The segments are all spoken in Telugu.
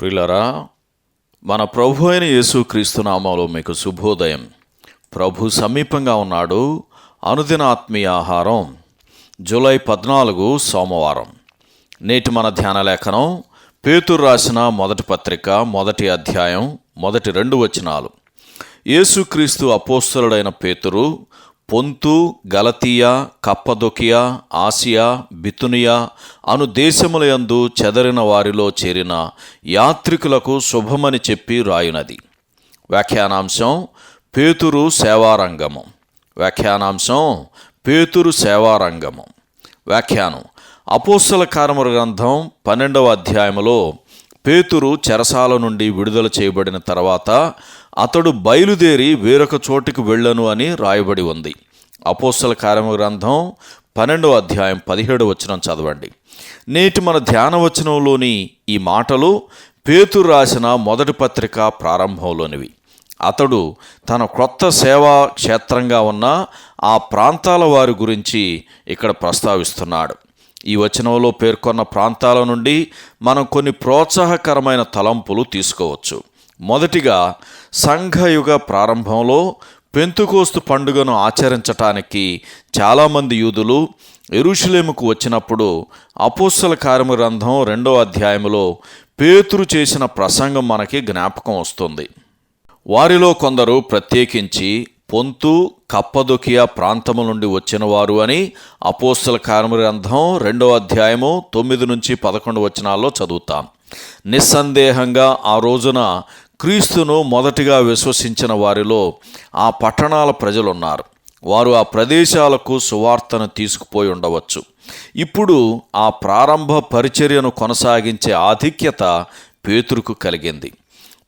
ప్రియులరా మన ప్రభు అయిన యేసుక్రీస్తు నామంలో మీకు శుభోదయం. ప్రభు సమీపంగా ఉన్నాడు. అనుదిన ఆత్మీయ ఆహారం జూలై పద్నాలుగు సోమవారం. నేటి మన ధ్యాన లేఖనం పేతురు రాసిన మొదటి పత్రిక మొదటి అధ్యాయం మొదటి రెండు వచనాలు. యేసుక్రీస్తు అపోస్తలుడైన పేతురు పొంతు గలతీయ కప్పదొకియా ఆసియా బితునియా అను దేశములయందు చెదరిన వారిలో చేరిన యాత్రికులకు శుభమని చెప్పి రాయునది. వ్యాఖ్యానాంశం పేతురు సేవారంగము. వ్యాఖ్యానాంశం పేతురు సేవారంగము. వ్యాఖ్యానం అపోస్తల కార్యముల గ్రంథం పన్నెండవ అధ్యాయములో పేతురు చెరసాల నుండి విడుదల చేయబడిన తర్వాత అతడు బయలుదేరి వేరొక చోటికి వెళ్ళను అని రాయబడి ఉంది. అపోస్తల కార్యమ గ్రంథం పన్నెండవ అధ్యాయం పదిహేడు వచనం చదవండి. నేటి మన ధ్యాన వచనంలోని ఈ మాటలు పేతురు రాసిన మొదటి పత్రిక ప్రారంభంలోనివి. అతడు తన క్రొత్త సేవా క్షేత్రంగా ఉన్న ఆ ప్రాంతాల వారి గురించి ఇక్కడ ప్రస్తావిస్తున్నాడు. ఈ వచనంలో పేర్కొన్న ప్రాంతాల నుండి మనం కొన్ని ప్రోత్సాహకరమైన తలంపులు తీసుకోవచ్చు. మొదటిగా సంఘయుగ ప్రారంభంలో పెంతుకోస్తు పండుగను ఆచరించటానికి చాలామంది యూదులు ఎరుషులేముకు వచ్చినప్పుడు అపోస్సల కార్యము గ్రంథం రెండో అధ్యాయములో పేతురు చేసిన ప్రసంగం మనకి జ్ఞాపకం వస్తుంది. వారిలో కొందరు ప్రత్యేకించి పొంతు కప్పదొకియా ప్రాంతము నుండి వచ్చినవారు అని అపోస్తల కార్యము గ్రంథం అధ్యాయము తొమ్మిది నుంచి పదకొండు వచనాల్లో చదువుతాం. నిస్సందేహంగా ఆ రోజున క్రీస్తును మొదటిగా విశ్వసించిన వారిలో ఆ పట్టణాల ప్రజలున్నారు. వారు ఆ ప్రదేశాలకు సువార్తను తీసుకుపోయి ఉండవచ్చు. ఇప్పుడు ఆ ప్రారంభ పరిచర్యను కొనసాగించే ఆధిక్యత పేతురుకు కలిగింది.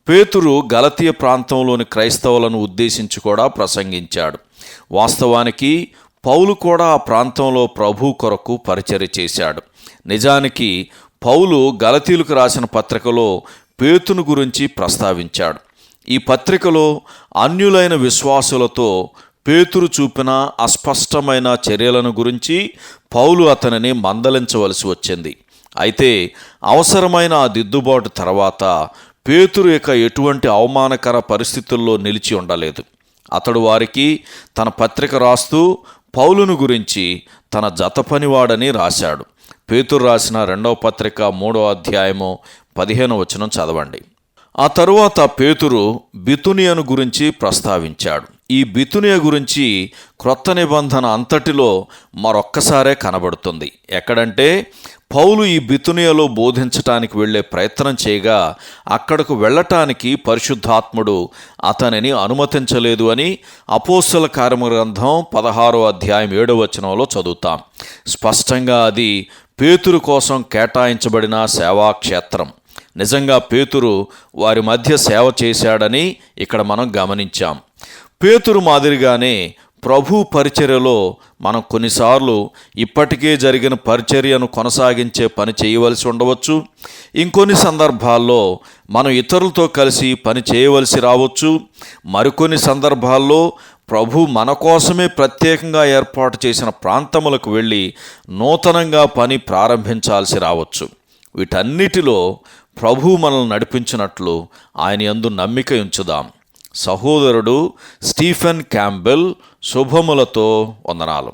పేతురు గలతీయ ప్రాంతంలోని క్రైస్తవులను ఉద్దేశించి కూడా ప్రసంగించాడు. వాస్తవానికి పౌలు కూడా ఆ ప్రాంతంలో ప్రభు కొరకు పరిచర్య చేశాడు. నిజానికి పౌలు గలతీలకు రాసిన పత్రికలో పేతును గురించి ప్రస్తావించాడు. ఈ పత్రికలో అన్యులైన విశ్వాసులతో పేతురు చూపిన అస్పష్టమైన చర్యలను గురించి పౌలు అతనిని మందలించవలసి వచ్చింది. అయితే అవసరమైన ఆ దిద్దుబాటు తర్వాత పేతురు ఇక ఎటువంటి అవమానకర పరిస్థితుల్లో నిలిచి ఉండలేదు. అతడు వారికి తన పత్రిక రాస్తూ పౌలును గురించి తన జత పనివాడని రాశాడు. పేతురు రాసిన రెండవ పత్రిక మూడో అధ్యాయము పదిహేను వచనం చదవండి. ఆ తరువాత పేతురు బితునియను గురించి ప్రస్తావించాడు. ఈ బితునియ గురించి క్రొత్త నిబంధన అంతటిలో మరొక్కసారే కనబడుతుంది. ఎక్కడంటే పౌలు ఈ బితునియలో బోధించటానికి వెళ్ళే ప్రయత్నం చేయగా అక్కడకు వెళ్ళటానికి పరిశుద్ధాత్ముడు అతనిని అనుమతించలేదు అని అపోస్తల కార్యగ్రంథం పదహారో అధ్యాయం ఏడవ వచనంలో చదువుతాం. స్పష్టంగా అది పేతురు కోసం కేటాయించబడిన సేవాక్షేత్రం. నిజంగా పేతురు వారి మధ్య సేవ చేశాడని ఇక్కడ మనం గమనించాం. పేతురు మాదిరిగానే ప్రభు పరిచర్యలో మనం కొన్నిసార్లు ఇప్పటికే జరిగిన పరిచర్యను కొనసాగించే పని చేయవలసి ఉండవచ్చు. ఇంకొన్ని సందర్భాల్లో మనం ఇతరులతో కలిసి పని చేయవలసి రావచ్చు. మరికొన్ని సందర్భాల్లో ప్రభు మన కోసమే ప్రత్యేకంగా ఏర్పాటు చేసిన ప్రాంతములకు వెళ్ళి నూతనంగా పని ప్రారంభించాల్సి రావచ్చు. వీటన్నిటిలో ప్రభు మనల్ని నడిపించినట్లు ఆయన ఎందు నమ్మిక ఉంచుదాం. సహోదరుడు స్టీఫెన్ క్యాంబెల్ శుభములతో వందనాలు.